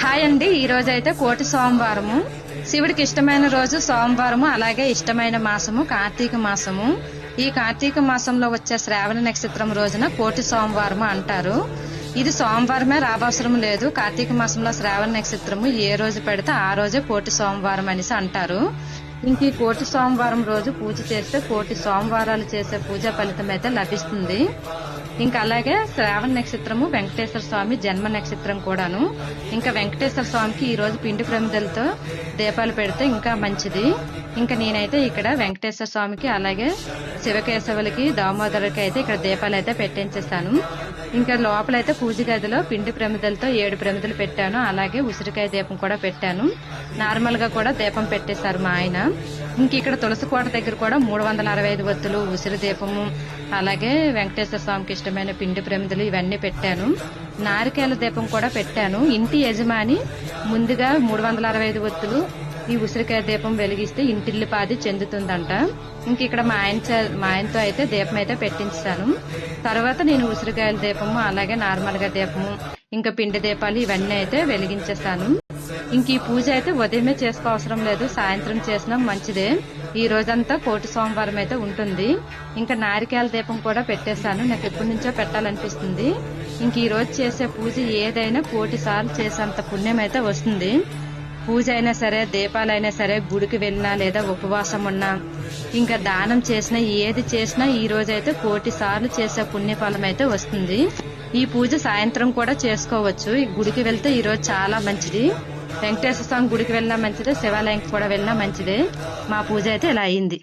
Hi అండి ఈ రోజు అయితే కోటి సోమవారము. శివుడికి ఇష్టమైన రోజు సోమవారము అలాగే ఇష్టమైన మాసము కార్తీక మాసము. ఈ కార్తీక మాసంలో వచ్చే శ్రావణ నక్షత్రం రోజున కోటి సోమవారము అంటారు. ఇది సోమవారమే రావసరం లేదు. కార్తీక మాసంలో శ్రావణ నక్షత్రము ఏ రోజు పెడితే ఆ రోజే కోటి సోమవారం అనేసి అంటారు. ఇంక ఈ కోటి సోమవారం రోజు పూజ చేస్తే కోటి సోమవారాలు చేసే పూజా ఫలితం అయితే లభిస్తుంది. ఇంకా అలాగే శ్రావణ నక్షత్రము వెంకటేశ్వర స్వామి జన్మ నక్షత్రం కూడాను. ఇంకా వెంకటేశ్వర స్వామికి ఈ రోజు పిండి ప్రమిదలతో దీపాలు పెడితే ఇంకా మంచిది. ఇంకా నేనైతే ఇక్కడ వెంకటేశ్వర స్వామికి అలాగే శివకేశవులకి దామోదరుకి అయితే ఇక్కడ దీపాలు అయితే పెట్టించేస్తాను ఇంకా లోపలైతే పూజ గదిలో పిండి ప్రమిదలతో ఏడు ప్రమిదలు పెట్టాను. అలాగే ఉసిరికాయ దీపం కూడా పెట్టాను. నార్మల్గా కూడా దీపం పెట్టేశారు మా ఆయన. ఇంక ఇక్కడ తులసి కోట దగ్గర కూడా మూడు వందల అరవై ఐదు వత్తులు ఉసిరి దీపము అలాగే వెంకటేశ్వర స్వామికి ఇష్టమైన పిండి ప్రమిదలు ఇవన్నీ పెట్టాను. నారికేల దీపం కూడా పెట్టాను. ఇంటి యజమాని ముందుగా మూడు వందల అరవై ఐదు వత్తులు ఈ ఉసిరికాయ దీపం వెలిగిస్తే ఇంటిల్లి పాది చెందుతుందంట. ఇంక ఇక్కడ మా ఆయన మా ఆయనతో అయితే దీపం అయితే పెట్టించాను. తర్వాత నేను ఉసిరికాయల దీపము అలాగే నార్మల్గా దీపము ఇంకా పిండి దీపాలు ఇవన్నీ అయితే వెలిగించేస్తాను ఇంక ఈ పూజ అయితే ఉదయమే చేసుకోవసరం లేదు సాయంత్రం చేసినా మంచిదే. ఈ రోజంతా కోటి సోమవారం అయితే ఉంటుంది. ఇంకా నారికేల దీపం కూడా పెట్టేశాను. నాకు ఎప్పటి నుంచో పెట్టాలనిపిస్తుంది. ఇంక ఈ రోజు చేసే పూజ ఏదైనా కోటి సార్లు చేసేంత పుణ్యం అయితే వస్తుంది. పూజ అయినా సరే దీపాలైనా సరే గుడికి వెళ్ళినా లేదా ఉపవాసం ఉన్నా ఇంకా దానం చేసినా ఏది చేసినా ఈ రోజైతే కోటి సార్లు చేసే పుణ్యఫలం అయితే వస్తుంది. ఈ పూజ సాయంత్రం కూడా చేసుకోవచ్చు. ఈ గుడికి వెళ్తే ఈ రోజు చాలా మంచిది. వెంకటేశ్వర స్వామి గుడికి వెళ్ళినా మంచిదే శివాలయంకి కూడా వెళ్ళినా మంచిదే. మా పూజ అయితే ఇలా అయింది.